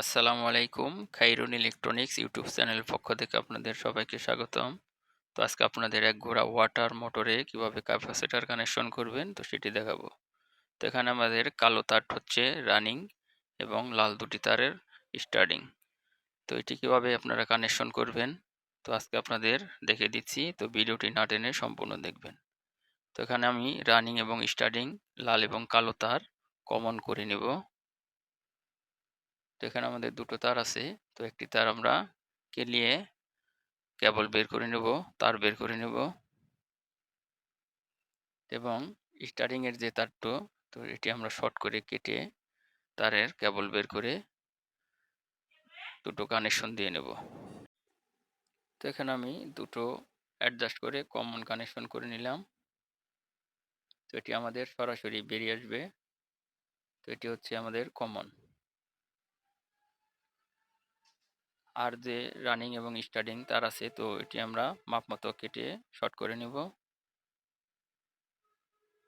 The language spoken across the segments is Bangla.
আসসালামু আলাইকুম, খাইরুন ইলেকট্রনিক্স ইউটিউব চ্যানেল পক্ষ থেকে আপনাদের সবাইকে স্বাগতম। তো আজকে আপনাদের এক ঘোড়া ওয়াটার মোটরে কীভাবে ক্যাপাসিটার কানেকশন করবেন, তো সেটি দেখাবো। তো এখানে আমাদের কালো তার হচ্ছে রানিং এবং লাল দুটি তারের স্টার্টিং তো এটি কীভাবে আপনারা কানেকশন করবেন, তো আজকে আপনাদের দেখে দিচ্ছি, তো ভিডিওটি না টেনে সম্পূর্ণ দেখবেন। তো এখানে আমি রানিং এবং স্টার্টিং লাল এবং কালো তার কমন করে নেব। তো এখানে আমাদের দুটো তার আছে। তো একটি তার আমরা কেলিয়ে কেবল বের করে নেব, তার বের করে নেব। এবং স্টারিং এর যে তারটো, তো এটি আমরা শর্ট করে কেটে তারের কেবল বের করে দুটো কানেকশন দিয়ে নেব। তো এখানে আমি দুটো অ্যাডজাস্ট করে কমন কানেকশন করে নিলাম। তো এটি আমাদের সরাসরি বেরিয়ে আসবে। তো এটি হচ্ছে আমাদের কমন আর যে রানিং এবং স্টার্টিং তার আছে, তো এটি আমরা মাপ মতো কেটে শর্ট করে নেব।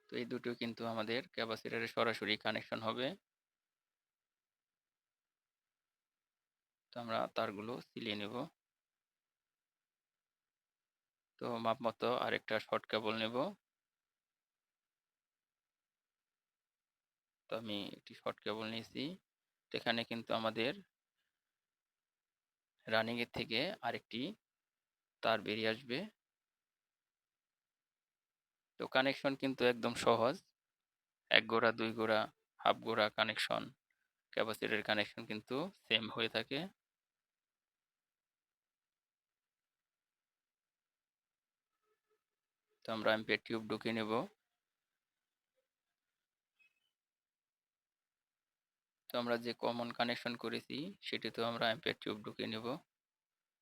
তো এই দুটো কিন্তু আমাদের ক্যাপাসিটারে সরাসরি কানেকশন হবে। তো আমরা তারগুলো সিলিয়ে নেব। তো মাপ মতো আরেকটা শর্ট কেবল নেব। তো আমি একটি শর্ট কেবল নিয়েছি। এখানে কিন্তু আমাদের রানিং এর থেকে আরেকটি তার বেরিয়ে আসবে। তো কানেকশন কিন্তু একদম সহজ। এক গোড়া, দুই গোড়া হাফ গোড়া কানেকশন ক্যাপাসিটির কানেকশন কিন্তু সেম হয়ে থাকে। তো আমরা এমপিয়ার টিউব ঢুকিয়ে নেব। তো আমরা যে কমন কানেকশন করেছি সেটি তো আমরা এমপিয়ার টিউব ঢুকিয়ে নেব।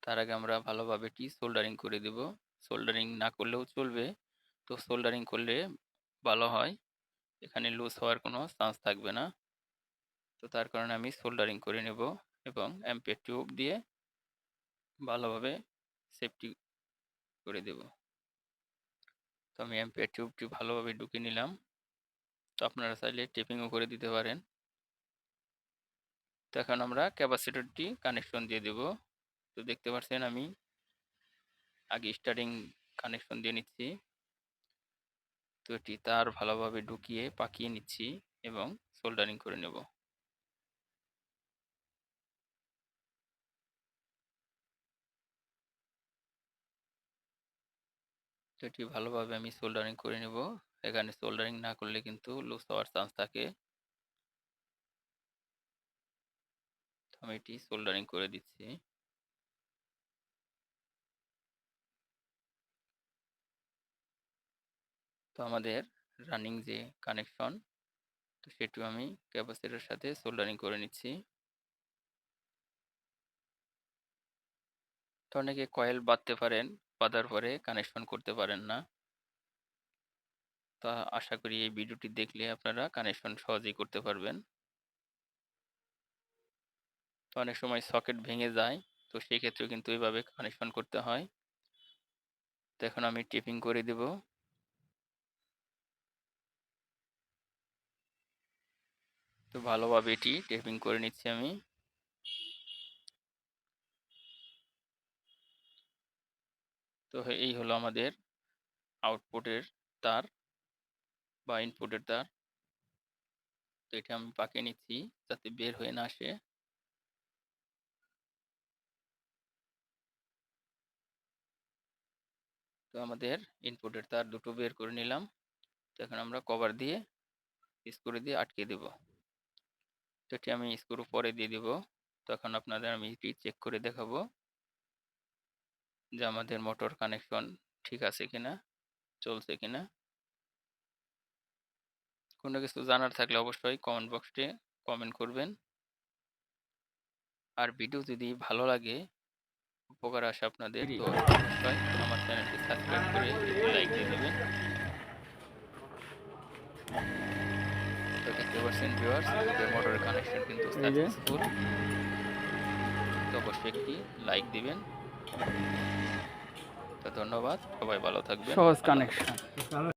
তার আগে আমরা ভালোভাবে টি সোল্ডারিং করে দেব। সোল্ডারিং না করলেও চলবে। তো সোল্ডারিং করলে ভালো হয়। এখানে লুজ হওয়ার কোনো চান্স থাকবে না। তো তার কারণে আমি সোল্ডারিং করে নেব এবং অ্যাম্পের টিউব দিয়ে ভালোভাবে সেফটি করে দেব। তো আমি অ্যাম্পের টিউবটি ভালোভাবে ঢুকে নিলাম। তো আপনারা চাইলে টেপিংও করে দিতে পারেন। তো এখন আমরা ক্যাপাসিটরটি কানেকশন দিয়ে দেব। তো দেখতে পাচ্ছেন আমি আগে স্টার্টিং কানেকশন দিয়ে নিচ্ছি। তো এটি তার ভালোভাবে ঢুকিয়ে পাকিয়ে নিচ্ছি এবং সোল্ডারিং করে নেব। তো এটি ভালোভাবে আমি সোল্ডারিং করে নেব। এখানে সোল্ডারিং না করলে কিন্তু লুজ হওয়ার চান্স থাকে। আমি এটি সোল্ডারিং করে দিচ্ছি। তো আমাদের রানিং যে কানেকশন তো সেটিও আমি ক্যাপাসিটার সাথে সোল্ডারিং করে নিচ্ছি। তো অনেকে কয়েল বাঁধতে পারেন, বাঁধার পরে কানেকশন করতে পারেন না। তা আশা করি এই ভিডিওটি দেখলে আপনারা কানেকশন সহজেই করতে পারবেন। তো অনেক সময় সকেট ভেঙে যায়। তো সেই ক্ষেত্রেও কিন্তু এইভাবে কানেকশন করতে হয়। তো এখন আমি টিপিং করে দেব। তো ভালোভাবে এটি টেপিং করে নিচ্ছি আমি। তো এই হলো আমাদের আউটপুটের তার বা ইনপুটের তার। তো এটা আমি পাকিয়ে নিচ্ছি যাতে বের হয়ে না আসে। তো আমাদের ইনপুটের তার দুটো বের করে নিলাম। তো এখন আমরা কভার দিয়ে স্ক্রু দিয়ে আটকে দেব। তো এটি আমি স্ক্রু পরে দিয়ে দেব। তখন আপনাদের আমি এটি চেক করে দেখাবো যে আমাদের মোটর কানেকশন ঠিক আছে কিনা চলছে কিনা। কোনো কিছু জানার থাকলে অবশ্যই কমেন্ট বক্সে কমেন্ট করবেন। আর ভিডিও যদি ভালো লাগে উপকার আসে আপনাদের তো অবশ্যই সাবস্ক্রাইব করে লাইক দিয়ে দেবেন তো দেখতে পাচ্ছেন ভিউয়ার্স আমাদের মোটরের কানেকশন কিন্তু সাকসেসফুল তো অবশ্যই একটি লাইক দিবেন তো ধন্যবাদ সবাই ভালো থাকবেন সহজ কানেকশন